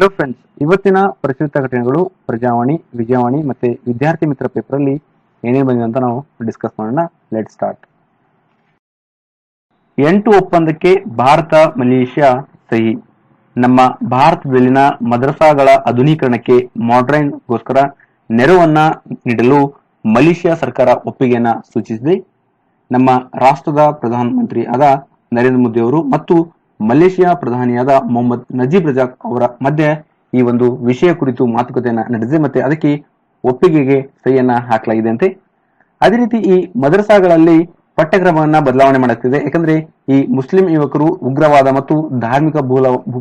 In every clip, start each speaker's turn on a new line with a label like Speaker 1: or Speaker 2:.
Speaker 1: Hello friends ಇವತ್ತಿನ ಪ್ರಚಲಿತ ಘಟನೆಗಳು ಪ್ರಜಾವಾಣಿ, ವಿಜಯವಾಣಿ ಮತ್ತೆ ವಿದ್ಯಾರ್ಥಿ ಮಿತ್ರ ಪೇಪರ್ ಅಲ್ಲಿ ಏನೇ ಬಂದಿದೆ ಅಂತ ನಾವು ಡಿಸ್ಕಸ್ ಮಾಡೋಣ. ಲೆಟ್ ಸ್ಟಾರ್ಟ್ ಎಂಟು ಒಪ್ಪಂದಕ್ಕೆ ಭಾರತ, ಮಲೇಷ್ಯಾ ಸಹಿ. ನಮ್ಮ ಭಾರತದಲ್ಲಿನ ಮದ್ರಸಾಗಳ ಆಧುನೀಕರಣಕ್ಕೆ ಗೋಸ್ಕರ ನೆರವನ್ನ ನೀಡಲು ಮಲೇಷ್ಯಾ ಸರ್ಕಾರ ಒಪ್ಪಿಗೆಯನ್ನ ಸೂಚಿಸಿದೆ. ನಮ್ಮ ರಾಷ್ಟ್ರದ ಪ್ರಧಾನಮಂತ್ರಿ ಆದ ನರೇಂದ್ರ ಮೋದಿ ಅವರು ಮತ್ತು ಮಲೇಷಿಯಾ ಪ್ರಧಾನಿಯಾದ ಮೊಹಮ್ಮದ್ ನಜೀಬ್ ರಜಾಕ್ ಅವರ ಮಧ್ಯೆ ಈ ಒಂದು ವಿಷಯ ಕುರಿತು ಮಾತುಕತೆಯನ್ನ ನಡೆಸಿದೆ ಮತ್ತೆ ಅದಕ್ಕೆ ಒಪ್ಪಿಗೆಗೆ ಸಹಿಯನ್ನ ಹಾಕಲಾಗಿದೆ ಅಂತೆ ಅದೇ ರೀತಿ ಈ ಮದರಸಾಗಳಲ್ಲಿ ಪಠ್ಯಕ್ರಮವನ್ನ ಬದಲಾವಣೆ ಮಾಡುತ್ತಿದೆ ಯಾಕಂದ್ರೆ ಈ ಮುಸ್ಲಿಂ ಯುವಕರು ಉಗ್ರವಾದ ಮತ್ತು ಧಾರ್ಮಿಕ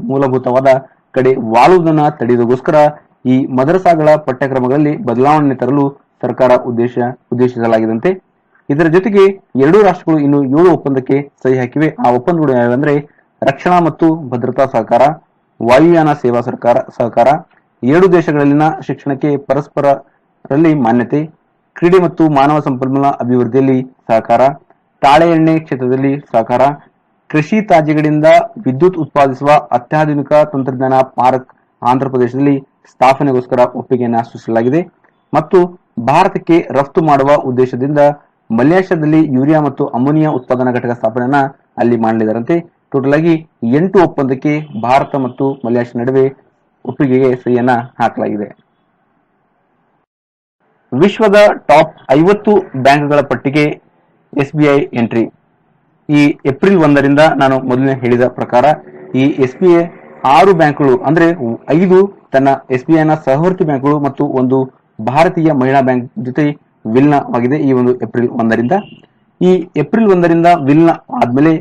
Speaker 1: ಮೂಲಭೂತವಾದ ಕಡೆ ವಾಲುವುದನ್ನ ತಡೆಯುವುದಕ್ಕೋಸ್ಕರ ಈ ಮದರಸಾಗಳ ಪಠ್ಯಕ್ರಮಗಳಲ್ಲಿ ಬದಲಾವಣೆ ತರಲು ಸರ್ಕಾರ ಉದ್ದೇಶ ಉದ್ದೇಶಿಸಲಾಗಿದಂತೆ ಇದರ ಜೊತೆಗೆ ಎರಡೂ ರಾಷ್ಟ್ರಗಳು ಇನ್ನು ಏಳು ಒಪ್ಪಂದಕ್ಕೆ ಸಹಿ ಹಾಕಿವೆ. ಆ ಒಪ್ಪಂದಗಳು ಯಾವಂದ್ರೆ ರಕ್ಷಣಾ ಮತ್ತು ಭದ್ರತಾ ಸಹಕಾರ, ವಾಯುಯಾನ ಸೇವಾ ಸರ್ಕಾರ, ಸಹಕಾರ ಏಳು ದೇಶಗಳಲ್ಲಿನ ಶಿಕ್ಷಣಕ್ಕೆ ಪರಸ್ಪರರಲ್ಲಿ ಮಾನ್ಯತೆ, ಕ್ರೀಡೆ ಮತ್ತು ಮಾನವ ಸಂಪನ್ಮೂಲ ಅಭಿವೃದ್ಧಿಯಲ್ಲಿ ಸಹಕಾರ, ತಾಳೆ ಎಣ್ಣೆ ಕ್ಷೇತ್ರದಲ್ಲಿ ಸಹಕಾರ, ಕೃಷಿ ತ್ಯಾಜ್ಯಗಳಿಂದ ವಿದ್ಯುತ್ ಉತ್ಪಾದಿಸುವ ಅತ್ಯಾಧುನಿಕ ತಂತ್ರಜ್ಞಾನ ಪಾರ್ಕ್ ಆಂಧ್ರಪ್ರದೇಶದಲ್ಲಿ ಸ್ಥಾಪನೆಗೋಸ್ಕರ ಒಪ್ಪಿಗೆಯನ್ನು ಸೂಚಿಸಲಾಗಿದೆ ಮತ್ತು ಭಾರತಕ್ಕೆ ರಫ್ತು ಮಾಡುವ ಉದ್ದೇಶದಿಂದ ಮಲೇಷ್ಯಾದಲ್ಲಿ ಯೂರಿಯಾ ಮತ್ತು ಅಮೋನಿಯಾ ಉತ್ಪಾದನಾ ಘಟಕ ಸ್ಥಾಪನೆಯನ್ನ ಅಲ್ಲಿ ಮಾಡಲಿದ್ದಾರಂತೆ. ಟೋಟಲ್ ಆಗಿ ಎಂಟು ಒಪ್ಪಂದಕ್ಕೆ ಭಾರತ ಮತ್ತು ಮಲೇಷ್ಯಾ ನಡುವೆ ಒಪ್ಪಿಗೆಗೆ ಸಹಿಯನ್ನ ಹಾಕಲಾಗಿದೆ. ವಿಶ್ವದ ಟಾಪ್ ಐವತ್ತು ಬ್ಯಾಂಕ್ಗಳ ಪಟ್ಟಿಗೆ ಎಸ್ಬಿಐ ಎಂಟ್ರಿ. ಈ ಏಪ್ರಿಲ್ ಒಂದರಿಂದ ನಾನು ಮೊದಲನೇ ಹೇಳಿದ ಪ್ರಕಾರ ಈ ಎಸ್ಬಿಐ ಆರು ಬ್ಯಾಂಕ್ಗಳು, ಅಂದ್ರೆ ಐದು ತನ್ನ ಎಸ್ಬಿಐನ ಸಹವರ್ತಿ ಬ್ಯಾಂಕ್ಗಳು ಮತ್ತು ಒಂದು ಭಾರತೀಯ ಮಹಿಳಾ ಬ್ಯಾಂಕ್ ಜೊತೆ ವಿಲ್ನವಾಗಿದೆ ಈ ಒಂದು ಏಪ್ರಿಲ್ ಒಂದರಿಂದ. ಈ ಏಪ್ರಿಲ್ ಒಂದರಿಂದ ವಿಲ್ನ ಆದ್ಮೇಲೆ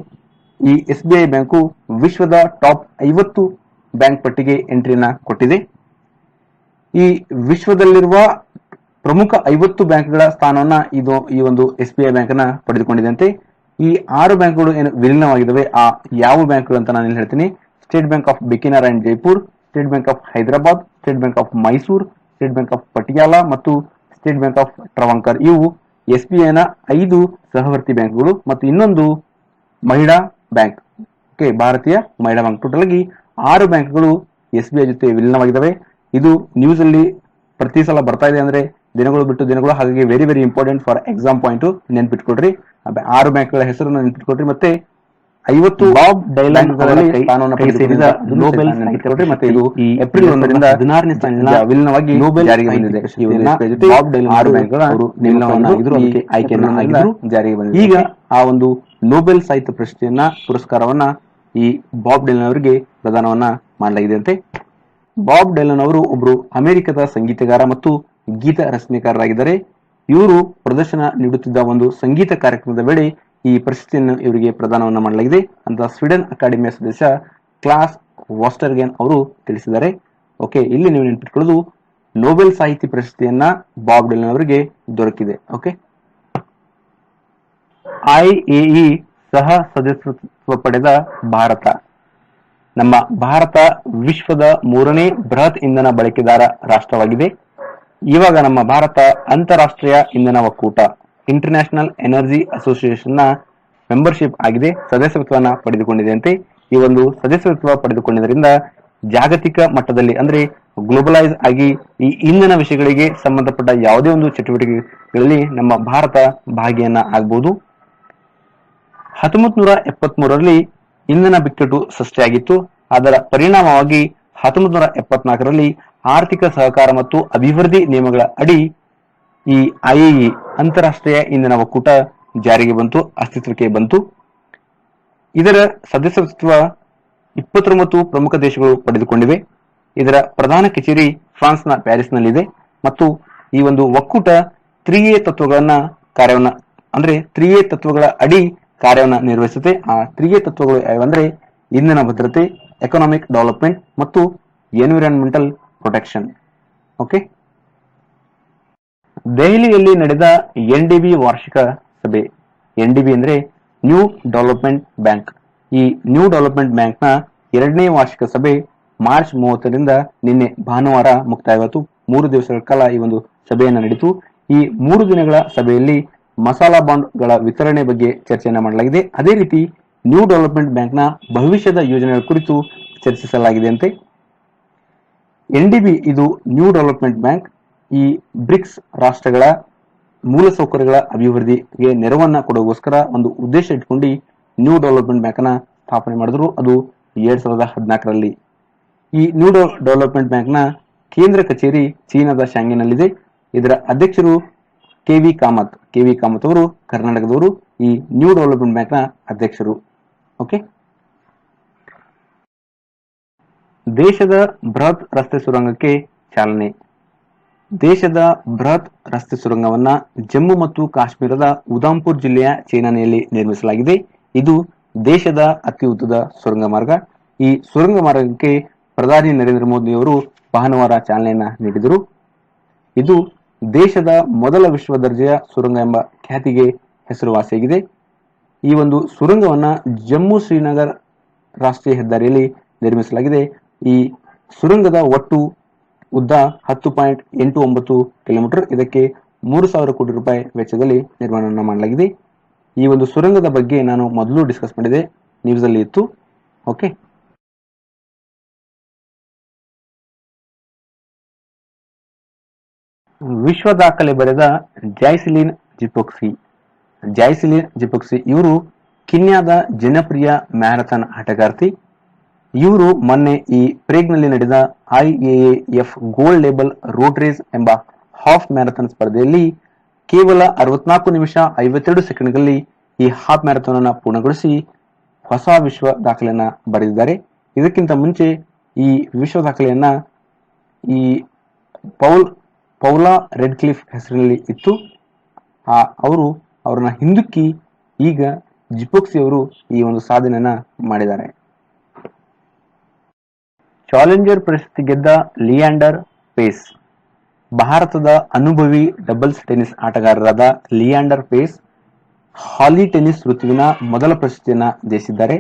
Speaker 1: ಈ ಎಸ್ ಬಿ ಐ ಬ್ಯಾಂಕು ವಿಶ್ವದ ಟಾಪ್ ಐವತ್ತು ಬ್ಯಾಂಕ್ ಪಟ್ಟಿಗೆ ಎಂಟ್ರಿನ ಕೊಟ್ಟಿದೆ. ಈ ವಿಶ್ವದಲ್ಲಿರುವ ಪ್ರಮುಖ ಐವತ್ತು ಬ್ಯಾಂಕ್ಗಳ ಸ್ಥಾನವನ್ನ ಇದು ಈ ಒಂದು ಎಸ್ ಬಿ ಐ ಬ್ಯಾಂಕ್ ಅನ್ನ ಪಡೆದುಕೊಂಡಿದಂತೆ ಈ ಆರು ಬ್ಯಾಂಕ್ಗಳು ಏನು ವಿಲೀನವಾಗಿದ್ದಾವೆ, ಆ ಯಾವ ಬ್ಯಾಂಕ್ಗಳು ಅಂತ ನಾನು ಹೇಳ್ತೀನಿ. State bank of Bikaner and Jaipur, state bank of Hyderabad, state bank of Mysore, state bank of Patiala ಮತ್ತು ಸ್ಟೇಟ್ ಬ್ಯಾಂಕ್ ಆಫ್ ಟ್ರವಂಕರ್. ಇವು ಎಸ್ ಬಿ ಐನ ಐದು ಸಹವರ್ತಿ ಬ್ಯಾಂಕ್ಗಳು ಮತ್ತು ಇನ್ನೊಂದು ಮಹಿಳಾ ಬ್ಯಾಂಕ್ ಓಕೆ ಭಾರತೀಯ, ಮಹಿಳಾ ಬ್ಯಾಂಕ್. ಟೋಟಲ್ ಆಗಿ ಆರು ಬ್ಯಾಂಕ್ಗಳು ಎಸ್ ಬಿ ಐ ಜೊತೆ ವಿಲೀನವಾಗಿದ್ದಾವೆ ಇದು ನ್ಯೂಸ್ ಅಲ್ಲಿ ಪ್ರತಿ ಸಲ ಬರ್ತಾ ಇದೆ ಅಂದ್ರೆ ದಿನಗಳು ಬಿಟ್ಟು ದಿನಗಳು. ಹಾಗಾಗಿ very very important for exam point ನೆನ್ಪಿಟ್ಕೊಡ್ರಿ ಆರು ಬ್ಯಾಂಕ್ಗಳ ಹೆಸರನ್ನು ನೆನ್ಪಿಟ್ಕೊಡ್ರಿ ಮತ್ತೆ ಐವತ್ತು ಬಾಬ್ ಡೈಲಾಗ್ ಸ್ಥಾನವನ್ನು ಪಡೆದುಕೊಂಡಿದ್ದ ನೋಬೆಲ್ ನೆನ್ಪಿಟ್ಕೊಡ್ರಿ ಮತ್ತೆ ಇದು ಏಪ್ರಿಲ್ ಒಂದರಿಂದ ಹದಿನಾರನೇ ಸ್ಥಾನದಿಂದ ವಿಲೀನವಾಗಿ ನೋಬೆಲ್ ಜಾರಿಗೆ ಬಂದಿದೆ. ಬಾಬ್ ಡೈಲಾಗ್ ಆರು ಬ್ಯಾಂಕ್ಗಳ ಅವರು ವಿಲೀನವಾಗಿದ್ರು ಅದಕ್ಕೆ ಆಯ್ಕೆಯನ್ನು ಆಗಿದ್ರು ಜಾರಿಗೆ ಬಂದಿದೆ. ಈಗ ಆ ಒಂದು ನೋಬೆಲ್ ಸಾಹಿತ್ಯ ಪ್ರಶಸ್ತಿಯನ್ನ ಪುರಸ್ಕಾರವನ್ನ ಈ ಬಾಬ್ ಡೆಲನ್ ಅವರಿಗೆ ಪ್ರದಾನವನ್ನ ಮಾಡಲಾಗಿದೆ ಅಂತೆ. ಬಾಬ್ ಡೆಲನ್ ಅವರು ಒಬ್ರು ಅಮೆರಿಕದ ಸಂಗೀತಗಾರ ಮತ್ತು ಗೀತ ರಚನೆಕಾರರಾಗಿದ್ದಾರೆ. ಇವರು ಪ್ರದರ್ಶನ ನೀಡುತ್ತಿದ್ದ ಒಂದು ಸಂಗೀತ ಕಾರ್ಯಕ್ರಮದ ವೇಳೆ ಈ ಪ್ರಶಸ್ತಿಯನ್ನು ಇವರಿಗೆ ಪ್ರದಾನವನ್ನು ಮಾಡಲಾಗಿದೆ. ಅಂತ ಸ್ವೀಡನ್ ಅಕಾಡೆಮಿಯ ಸದಸ್ಯ ಕ್ಲಾಸ್ ವಾಸ್ಟರ್ಗೆನ್ ಅವರು ತಿಳಿಸಿದ್ದಾರೆ. ಓಕೆ, ಇಲ್ಲಿ ನೀವು ನೆನಪಿಟ್ಕೊಳ್ಳೋದು ನೋಬೆಲ್ ಸಾಹಿತ್ಯ ಪ್ರಶಸ್ತಿಯನ್ನ ಬಾಬ್ ಡೆಲನ್ ಅವರಿಗೆ ದೊರಕಿದೆ. ಓಕೆ? ಐಎಇ ಸಹ ಸದಸ್ಯತ್ವ ಪಡೆದ ಭಾರತ. ನಮ್ಮ ಭಾರತ ವಿಶ್ವದ ಮೂರನೇ ಬೃಹತ್ ಇಂಧನ ಬಳಕೆದಾರ ರಾಷ್ಟ್ರವಾಗಿದೆ. ಇವಾಗ ನಮ್ಮ ಭಾರತ ಅಂತಾರಾಷ್ಟ್ರೀಯ ಇಂಧನ ಒಕ್ಕೂಟ. ಇಂಟರ್ನ್ಯಾಷನಲ್ ಎನರ್ಜಿ ಅಸೋಸಿಯೇಷನ್ನ ಮೆಂಬರ್ಶಿಪ್ ಆಗಿದೆ. ಸದಸ್ಯತ್ವನ ಪಡೆದುಕೊಂಡಿದೆ. ಅಂತೆ ಈ ಒಂದು ಸದಸ್ಯತ್ವ ಪಡೆದುಕೊಂಡಿದ್ದರಿಂದ ಜಾಗತಿಕ ಮಟ್ಟದಲ್ಲಿ ಅಂದ್ರೆ ಗ್ಲೋಬಲೈಸ್ ಆಗಿ ಈ ಇಂಧನ ವಿಷಯಗಳಿಗೆ ಸಂಬಂಧಪಟ್ಟ ಯಾವುದೇ ಒಂದು ಚಟುವಟಿಕೆಗಳಲ್ಲಿ ನಮ್ಮ ಭಾರತ ಭಾಗಿಯನ್ನ ಆಗಬಹುದು ಹತ್ತೊಂಬತ್ ನೂರ ಎಪ್ಪತ್ತ್ ಮೂರರಲ್ಲಿ ಇಂಧನ ಬಿಕ್ಕಟ್ಟು ಸೃಷ್ಟಿಯಾಗಿತ್ತು ಅದರ ಪರಿಣಾಮವಾಗಿ ಹತ್ತೊಂಬತ್ ನೂರ ಆರ್ಥಿಕ ಸಹಕಾರ ಮತ್ತು ಅಭಿವೃದ್ಧಿ ನಿಯಮಗಳ ಅಡಿ ಈ ಐಇಇ ಅಂತಾರಾಷ್ಟ್ರೀಯ ಇಂಧನ ಒಕ್ಕೂಟ ಜಾರಿಗೆ ಬಂತು, ಅಸ್ತಿತ್ವಕ್ಕೆ ಬಂತು. ಇದರ ಸದಸ್ಯತ್ವ ಇಪ್ಪತ್ತೊಂಬತ್ತು ಪ್ರಮುಖ ದೇಶಗಳು ಪಡೆದುಕೊಂಡಿವೆ. ಇದರ ಪ್ರಧಾನ ಕಚೇರಿ ಫ್ರಾನ್ಸ್ನ ಪ್ಯಾರಿಸ್ನಲ್ಲಿದೆ ಮತ್ತು ಈ ಒಂದು ಒಕ್ಕೂಟ ತ್ರಿಯೇ ತತ್ವಗಳನ್ನ ಕಾರ್ಯವನ್ನ, ಅಂದ್ರೆ ತ್ರಿಯೇ ತತ್ವಗಳ ಅಡಿ ಕಾರ್ಯವನ್ನ ನಿರ್ವಹಿಸುತ್ತೆ. ಆ ತ್ರಿಯೇ ತತ್ವಗಳು ಯಾವಂದ್ರೆ ಇಂಧನ ಭದ್ರತೆ ಎಕನಾಮಿಕ್ ಡೆವಲಪ್ಮೆಂಟ್ ಮತ್ತು ಎನ್ವಿರಾನ್ಮೆಂಟಲ್ ಪ್ರೊಟೆಕ್ಷನ್ ಓಕೆ ದೆಹಲಿಯಲ್ಲಿ ನಡೆದ ಎನ್ಡಿಬಿ ವಾರ್ಷಿಕ ಸಭೆ. ಎನ್ಡಿಬಿ ಅಂದ್ರೆ ನ್ಯೂ ಡೆವಲಪ್ಮೆಂಟ್ ಬ್ಯಾಂಕ್ ಈ ನ್ಯೂ ಡೆವಲಪ್ಮೆಂಟ್ ಬ್ಯಾಂಕ್ನ ಎರಡನೇ ವಾರ್ಷಿಕ ಸಭೆ ಮಾರ್ಚ್ ಮೂವತ್ತರಿಂದ ನಿನ್ನೆ ಭಾನುವಾರ ಮುಕ್ತಾಯವಾಯಿತು. ಮೂರು ದಿವಸಗಳ ಕಾಲ ಈ ಒಂದು ಸಭೆಯನ್ನು ನಡೆಯಿತು. ಈ ಮೂರು ದಿನಗಳ ಸಭೆಯಲ್ಲಿ ಮಸಾಲಾ ಬಾಂಡ್ಗಳ ವಿತರಣೆ ಬಗ್ಗೆ ಚರ್ಚೆಯನ್ನು ಮಾಡಲಾಗಿದೆ. ಅದೇ ರೀತಿ ನ್ಯೂ ಡೆವಲಪ್ಮೆಂಟ್ ಬ್ಯಾಂಕ್ನ ಭವಿಷ್ಯದ ಯೋಜನೆಗಳ ಕುರಿತು ಚರ್ಚಿಸಲಾಗಿದೆ ಅಂತೆ ಎನ್ ಡಿ ಬಿ ಇದು ನ್ಯೂ ಡೆವಲಪ್ಮೆಂಟ್ ಬ್ಯಾಂಕ್ ಈ ಬ್ರಿಕ್ಸ್ ರಾಷ್ಟ್ರಗಳ ಮೂಲಸೌಕರ್ಯಗಳ ಅಭಿವೃದ್ಧಿಗೆ ನೆರವನ್ನ ಕೊಡೋಗೋಸ್ಕರ ಒಂದು ಉದ್ದೇಶ ಇಟ್ಕೊಂಡು ನ್ಯೂ ಡೆವಲಪ್ಮೆಂಟ್ ಬ್ಯಾಂಕ್ನ ಸ್ಥಾಪನೆ ಮಾಡಿದ್ರು. ಅದು ಎರಡ್ ಸಾವಿರದ ಹದಿನಾಲ್ಕರಲ್ಲಿ. ಈ ನ್ಯೂ ಡೆವಲಪ್ಮೆಂಟ್ ಡೆವಲಪ್ಮೆಂಟ್ನ ಕೇಂದ್ರ ಕಚೇರಿ ಚೀನಾದ ಶಾಂಗಿನಲ್ಲಿದೆ ಇದರ ಅಧ್ಯಕ್ಷರು K V Kamath. K V Kamath ಅವರು ಕರ್ನಾಟಕದವರು. ಈ ನ್ಯೂ ಡೆವಲಪ್ಮೆಂಟ್ ಬ್ಯಾಂಕ್ನ ಅಧ್ಯಕ್ಷರು. ಓಕೆ ದೇಶದ ಬೃಹತ್ ರಸ್ತೆ ಸುರಂಗಕ್ಕೆ ಚಾಲನೆ. ದೇಶದ ಬೃಹತ್ ರಸ್ತೆ ಸುರಂಗವನ್ನ ಜಮ್ಮು ಮತ್ತು ಕಾಶ್ಮೀರದ ಉದಾಂಪುರ್ ಜಿಲ್ಲೆಯ ಚೇನಾನೆಯಲ್ಲಿ ನಿರ್ಮಿಸಲಾಗಿದೆ. ಇದು ದೇಶದ ಅತಿ ಉದ್ದದ ಸುರಂಗ ಮಾರ್ಗ ಈ ಸುರಂಗ ಮಾರ್ಗಕ್ಕೆ ಪ್ರಧಾನಿ ನರೇಂದ್ರ ಮೋದಿ ಅವರು ಭಾನುವಾರ ಚಾಲನೆಯನ್ನ ನೀಡಿದರು. ಇದು ದೇಶದ ಮೊದಲ ವಿಶ್ವ ದರ್ಜೆಯ ಸುರಂಗ ಎಂಬ ಖ್ಯಾತಿಗೆ ಹೆಸರುವಾಸಿಯಾಗಿದೆ. ಈ ಒಂದು ಸುರಂಗವನ್ನ ಜಮ್ಮು ಶ್ರೀನಗರ್ ರಾಷ್ಟ್ರೀಯ ಹೆದ್ದಾರಿಯಲ್ಲಿ ನಿರ್ಮಿಸಲಾಗಿದೆ. ಈ ಸುರಂಗದ ಒಟ್ಟು ಉದ್ದ ಹತ್ತು ಪಾಯಿಂಟ್ ಎಂಟು ಒಂಬತ್ತು ಕಿಲೋಮೀಟರ್. ಇದಕ್ಕೆ ಮೂರು ಸಾವಿರ ಕೋಟಿ ರೂಪಾಯಿ ವೆಚ್ಚದಲ್ಲಿ ನಿರ್ಮಾಣ ಮಾಡಲಾಗಿದೆ. ಈ ಒಂದು ಸುರಂಗದ ಬಗ್ಗೆ ನಾನು ಮೊದಲು ಡಿಸ್ಕಸ್ ಮಾಡಿದೆ. ನ್ಯೂಸ್ ಅಲ್ಲಿ ಇತ್ತು. ಓಕೆ ವಿಶ್ವ ದಾಖಲೆ ಬರೆದ ಜೈಸಿಲಿನ್ ಜಿಪೋಕ್ಸಿ. ಜೈಸಿಲಿನ್ ಜಿಪೋಕ್ಸಿ ಇವರು ಕಿನ್ಯಾದ ಜನಪ್ರಿಯ ಮ್ಯಾರಥಾನ್ ಆಟಗಾರ್ತಿ. ಇವರು ಮೊನ್ನೆ ಈ ಪ್ರೇಗ್ನಲ್ಲಿ ನಡೆದ I F gold label road race ಎಂಬ ಹಾಫ್ ಮ್ಯಾರಥಾನ್ ಸ್ಪರ್ಧೆಯಲ್ಲಿ ಕೇವಲ ಅರವತ್ನಾಲ್ಕು ನಿಮಿಷ ಐವತ್ತೆರಡು ಸೆಕೆಂಡ್ಗಳಲ್ಲಿ ಈ ಹಾಫ್ ಮ್ಯಾರಥಾನ್ ಅನ್ನು ಪೂರ್ಣಗೊಳಿಸಿ ಹೊಸ ವಿಶ್ವ ದಾಖಲೆಯನ್ನ ಬರೆದಿದ್ದಾರೆ. ಇದಕ್ಕಿಂತ ಮುಂಚೆ ಈ ವಿಶ್ವ ದಾಖಲೆಯನ್ನ ಈ ಪೌಲ್, ಪೌಲಾ ರೆಡ್ ಕ್ಲಿಫ್ ಹೆಸರಿನಲ್ಲಿ ಇತ್ತು. ಆ, ಅವರು ಅವರನ್ನ ಹಿಂದಕ್ಕಿ ಈಗ ಜಿಪೋಕ್ಸಿ ಅವರು ಈ ಒಂದು ಸಾಧನೆಯನ್ನ ಮಾಡಿದ್ದಾರೆ. ಚಾಲೆಂಜರ್ ಪ್ರಶಸ್ತಿ ಗೆದ್ದ ಲಿಯಾಂಡರ್ ಪೇಸ್. ಭಾರತದ ಅನುಭವಿ ಡಬಲ್ಸ್ ಟೆನ್ನಿಸ್ ಆಟಗಾರರಾದ ಲಿಯಾಂಡರ್ ಪೇಸ್ ಹಾಲಿ ಟೆನ್ನಿಸ್ ಋತುವಿನ ಮೊದಲ ಪ್ರಶಸ್ತಿಯನ್ನು ಜಯಿಸಿದ್ದಾರೆ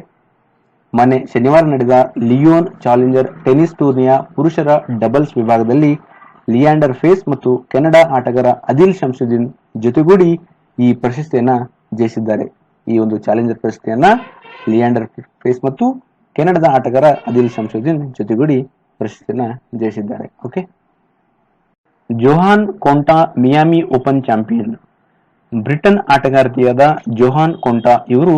Speaker 1: ಮೊನ್ನೆ ಶನಿವಾರ ನಡೆದ ಲಿಯೋನ್ ಚಾಲೆಂಜರ್ ಟೆನ್ನಿಸ್ ಟೂರ್ನಿಯ ಪುರುಷರ ಡಬಲ್ಸ್ ವಿಭಾಗದಲ್ಲಿ ಲಿಯಾಂಡರ್ ಫೇಸ್ ಮತ್ತು ಕೆನಡಾ ಆಟಗಾರ ಅದಿಲ್ ಶಂಸುದ್ದೀನ್ ಜೊತೆಗೂಡಿ ಈ ಪ್ರಶಸ್ತಿಯನ್ನ ಜಯಿಸಿದ್ದಾರೆ ಈ ಒಂದು ಚಾಲೆಂಜರ್ ಪ್ರಶಸ್ತಿಯನ್ನ ಲಿಯಾಂಡರ್ ಫೇಸ್ ಮತ್ತು ಕೆನಡಾದ ಆಟಗಾರ ಅದಿಲ್ ಶಂಸುದ್ದೀನ್ ಜೊತೆಗೂಡಿ ಪ್ರಶಸ್ತಿಯನ್ನ ಜಯಿಸಿದ್ದಾರೆ. Okay Johanna Konta Miami Open champion. Britain ಆಟಗಾರ್ತಿಯಾದ Johanna Konta ಇವರು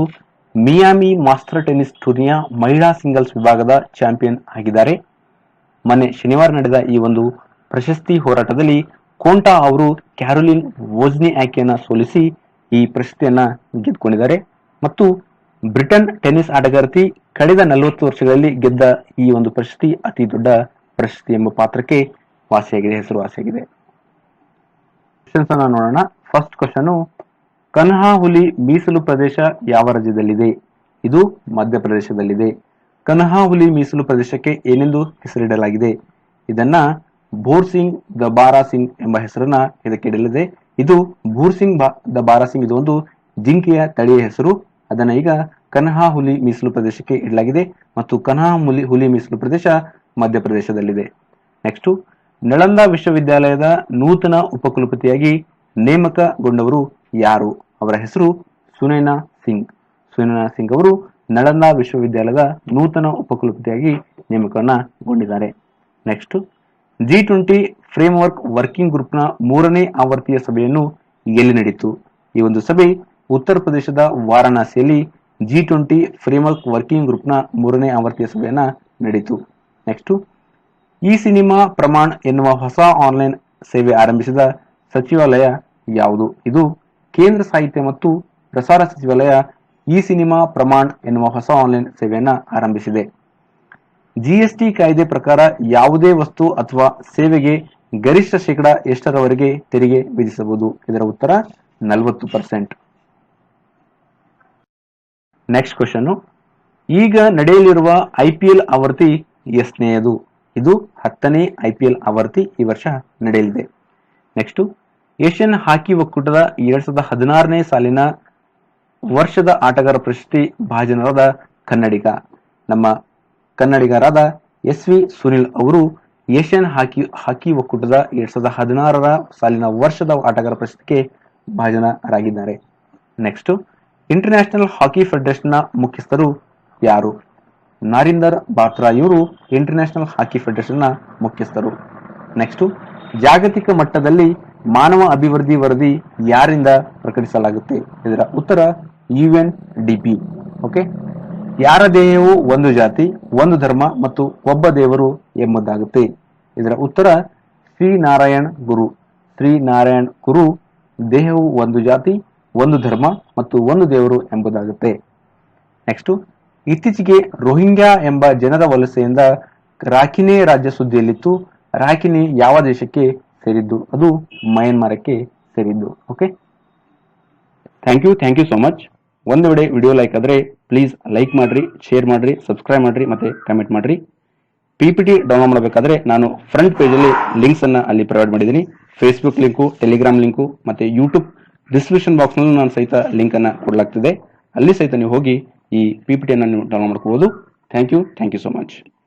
Speaker 1: ಮಿಯಾಮಿ ಮಾಸ್ಟರ್ ಟೆನಿಸ್ ಟೂರ್ನಿಯ ಮಹಿಳಾ ಸಿಂಗಲ್ಸ್ ವಿಭಾಗದ ಚಾಂಪಿಯನ್ ಆಗಿದ್ದಾರೆ. ಮೊನ್ನೆ ಶನಿವಾರ ನಡೆದ ಈ ಒಂದು ಪ್ರಶಸ್ತಿ ಹೋರಾಟದಲ್ಲಿ ಕೋಂಟಾ ಅವರು ಕ್ಯಾರೋಲಿನ್ ವೋಜ್ನಿ ಆಯ್ಕೆಯನ್ನ ಸೋಲಿಸಿ ಈ ಪ್ರಶಸ್ತಿಯನ್ನ ಗೆದ್ದುಕೊಂಡಿದ್ದಾರೆ. ಮತ್ತು ಬ್ರಿಟನ್ ಟೆನಿಸ್ ಆಟಗಾರ್ತಿ ಕಳೆದ ನಲವತ್ತು ವರ್ಷಗಳಲ್ಲಿ ಗೆದ್ದ ಈ ಒಂದು ಪ್ರಶಸ್ತಿ ಅತಿ ದೊಡ್ಡ ಪ್ರಶಸ್ತಿ ಎಂಬ ಪಾತ್ರಕ್ಕೆ ವಾಸಿಯಾಗಿದೆ ಹೆಸರುವಾಸಿಯಾಗಿದೆ ನೋಡೋಣ. ಫಸ್ಟ್ ಕ್ವಶನ್ ಕನ್ಹಾ ಹುಲಿ ಮೀಸಲು ಪ್ರದೇಶ ಯಾವ ರಾಜ್ಯದಲ್ಲಿದೆ? ಇದು ಮಧ್ಯಪ್ರದೇಶದಲ್ಲಿದೆ ಕನ್ಹಾ ಹುಲಿ ಮೀಸಲು ಪ್ರದೇಶಕ್ಕೆ ಏನೆಂದು ಹೆಸರಿಡಲಾಗಿದೆ? ಇದನ್ನ ಭೂರ್ ಸಿಂಗ್ ದ ಬಾರಾ ಸಿಂಗ್ ಎಂಬ ಹೆಸರನ್ನ ಇದಕ್ಕೆ ಇಡಲಿದೆ. ಇದು ಭೂರ್ ಸಿಂಗ್ ದ ಬಾರಾ ಸಿಂಗ್, ಇದು ಒಂದು ಜಿಂಕೆಯ ತಳಿಯ ಹೆಸರು. ಅದನ್ನ ಈಗ ಕನ್ಹಾ ಹುಲಿ ಮೀಸಲು ಪ್ರದೇಶಕ್ಕೆ ಇಡಲಾಗಿದೆ ಮತ್ತು ಕನ್ಹಾ ಹುಲಿ ಹುಲಿ ಮೀಸಲು ಪ್ರದೇಶ ಮಧ್ಯಪ್ರದೇಶದಲ್ಲಿದೆ. ನೆಕ್ಸ್ಟ್ ನಳಂದ ವಿಶ್ವವಿದ್ಯಾಲಯದ ನೂತನ ಉಪಕುಲಪತಿಯಾಗಿ ನೇಮಕಗೊಂಡವರು ಯಾರು? ಅವರ ಹೆಸರು ಸುನೈನಾ ಸಿಂಗ್. ಸುನೈನಾ ಸಿಂಗ್ ಅವರು ನಳಂದ ವಿಶ್ವವಿದ್ಯಾಲಯದ ನೂತನ ಉಪಕುಲಪತಿಯಾಗಿ ನೇಮಕವನ್ನಗೊಂಡಿದ್ದಾರೆ next G twenty framework working ಗ್ರೂಪ್ನ ಮೂರನೇ ಆವರ್ತಿಯ ಸಭೆಯನ್ನು ಎಲ್ಲಿ ನಡೆಯಿತು? ಈ ಒಂದು ಸಭೆ ಉತ್ತರ ಪ್ರದೇಶದ ವಾರಾಣಸಿಯಲ್ಲಿ ಜಿ ಟ್ವೆಂಟಿ ಫ್ರೇಮ್ವರ್ಕ್ ವರ್ಕಿಂಗ್ ಗ್ರೂಪ್ನ ಮೂರನೇ ಆವೃತ್ತಿಯ ಸಭೆಯನ್ನ ನಡೆಯಿತು ನೆಕ್ಸ್ಟ್ ಈ ಸಿನಿಮಾ ಪ್ರಮಾಣ್ ಎನ್ನುವ ಹೊಸ ಆನ್ಲೈನ್ ಸೇವೆ ಆರಂಭಿಸಿದ ಸಚಿವಾಲಯ ಯಾವುದು? ಇದು ಕೇಂದ್ರ ಸಾಹಿತ್ಯ ಮತ್ತು ಪ್ರಸಾರ ಸಚಿವಾಲಯ ಈ ಸಿನಿಮಾ ಪ್ರಮಾಣ್ ಎನ್ನುವ ಹೊಸ ಆನ್ಲೈನ್ ಸೇವೆಯನ್ನ ಆರಂಭಿಸಿದೆ. ಜಿಎಸ್ಟಿ ಕಾಯ್ದೆ ಪ್ರಕಾರ ಯಾವುದೇ ವಸ್ತು ಅಥವಾ ಸೇವೆಗೆ ಗರಿಷ್ಠ ಶೇಕಡ ಎಷ್ಟರವರೆಗೆ ತೆರಿಗೆ ವಿಧಿಸಬಹುದು? ಇದರ ಉತ್ತರ ನಲವತ್ತು ಪರ್ಸೆಂಟ್ ನೆಕ್ಸ್ಟ್ ಕ್ವಶನ್ ಈಗ ನಡೆಯಲಿರುವ ಐ ಪಿ ಎಲ್ ಆವೃತ್ತಿ ಎಷ್ಟನೆಯದು? ಇದು ಹತ್ತನೇ ಐ ಪಿ ಎಲ್ ಆವೃತ್ತಿ ಈ ವರ್ಷ ನಡೆಯಲಿದೆ. ನೆಕ್ಸ್ಟ್ ಏಷ್ಯನ್ ಹಾಕಿ ಒಕ್ಕೂಟದ ಎರಡ್ ಸಾವಿರದ ಹದಿನಾರನೇ ಸಾಲಿನ ವರ್ಷದ ಆಟಗಾರ ಪ್ರಶಸ್ತಿ ಭಾಜನರಾದ ಕನ್ನಡಿಗ. ನಮ್ಮ ಕನ್ನಡಿಗರಾದ ಎಸ್ ವಿ ಸುನಿಲ್ ಅವರು ಏಷ್ಯನ್ ಹಾಕಿ ಹಾಕಿ ಒಕ್ಕೂಟದ ಎರಡ್ ಸಾವಿರದ ಹದಿನಾರರ ಸಾಲಿನ ವರ್ಷದ ಆಟಗಾರ ಪ್ರಶಸ್ತಿಗೆ ಭಾಜನರಾಗಿದ್ದಾರೆ. ನೆಕ್ಸ್ಟ್ ಇಂಟರ್ನ್ಯಾಷನಲ್ ಹಾಕಿ ಫೆಡರೇಷನ್ನ ಮುಖ್ಯಸ್ಥರು ಯಾರು? ನಾರಿಂದರ್ ಬಾತ್ರಾ ಇವರು ಇಂಟರ್ನ್ಯಾಷನಲ್ ಹಾಕಿ ಫೆಡರೇಷನ್ನ ಮುಖ್ಯಸ್ಥರು. ನೆಕ್ಸ್ಟ್ ಜಾಗತಿಕ ಮಟ್ಟದಲ್ಲಿ ಮಾನವ ಅಭಿವೃದ್ಧಿ ವರದಿ ಯಾರಿಂದ ಪ್ರಕಟಿಸಲಾಗುತ್ತೆ? ಇದರ ಉತ್ತರ ಯುಎನ್ ಡಿಪಿ ಓಕೆ ಯಾರ ದೇಹವು ಒಂದು ಜಾತಿ, ಒಂದು ಧರ್ಮ ಮತ್ತು ಒಬ್ಬ ದೇವರು ಎಂಬುದಾಗುತ್ತೆ. ಇದರ ಉತ್ತರ ಶ್ರೀ ನಾರಾಯಣ್ ಗುರು. ಶ್ರೀ ನಾರಾಯಣ್ ಗುರು ದೇಹವು ಒಂದು ಜಾತಿ ಒಂದು ಧರ್ಮ ಮತ್ತು ಒಂದು ದೇವರು ಎಂಬುದಾಗುತ್ತೆ. ನೆಕ್ಸ್ಟ್ ಇತ್ತೀಚೆಗೆ ರೋಹಿಂಗ್ಯಾ ಎಂಬ ಜನರ ವಲಸೆಯಿಂದ ರಾಖಿನೇ ರಾಜ್ಯ ಸುದ್ದಿಯಲ್ಲಿತ್ತು. ರಾಖಿನಿ ಯಾವ ದೇಶಕ್ಕೆ ಸೇರಿದ್ದು? ಅದು ಮಯನ್ಮಾರಕ್ಕೆ ಸೇರಿದ್ದು. Okay thank you thank you so much ಒಂದು ವೇಳೆ ವಿಡಿಯೋ ಲೈಕ್ ಆದ್ರೆ ಪ್ಲೀಸ್ ಲೈಕ್ ಮಾಡ್ರಿ ಶೇರ್ ಮಾಡ್ರಿ ಸಬ್ಸ್ಕ್ರೈಬ್ ಮಾಡ್ರಿ, ಮತ್ತೆ ಕಮೆಂಟ್ ಮಾಡ್ರಿ. ಪಿ ಪಿ ಟಿ ಡೌನ್ಲೋಡ್ ಮಾಡಬೇಕಾದ್ರೆ ನಾನು ಫ್ರಂಟ್ ಪೇಜಲ್ಲಿ ಲಿಂಕ್ಸ್ ಅನ್ನ ಅಲ್ಲಿ ಪ್ರೊವೈಡ್ ಮಾಡಿದ್ದೀನಿ. ಫೇಸ್ಬುಕ್ ಲಿಂಕು ಟೆಲಿಗ್ರಾಮ್ ಲಿಂಕು ಮತ್ತೆ ಯೂಟ್ಯೂಬ್ ಡಿಸ್ಕ್ರಿಪ್ಷನ್ ಬಾಕ್ಸ್ನಲ್ಲೂ ನಾನು ಸಹಿತ ಲಿಂಕನ್ನು ಕೊಡಲಾಗ್ತಿದೆ. ಅಲ್ಲಿ ಸಹಿತ ನೀವು ಹೋಗಿ ಈ ಪಿ ಪಿ ಟಿಯನ್ನು ನೀವು ಡೌನ್ಲೋಡ್ ಮಾಡ್ಕೋಬೋದು. Thank you thank you so much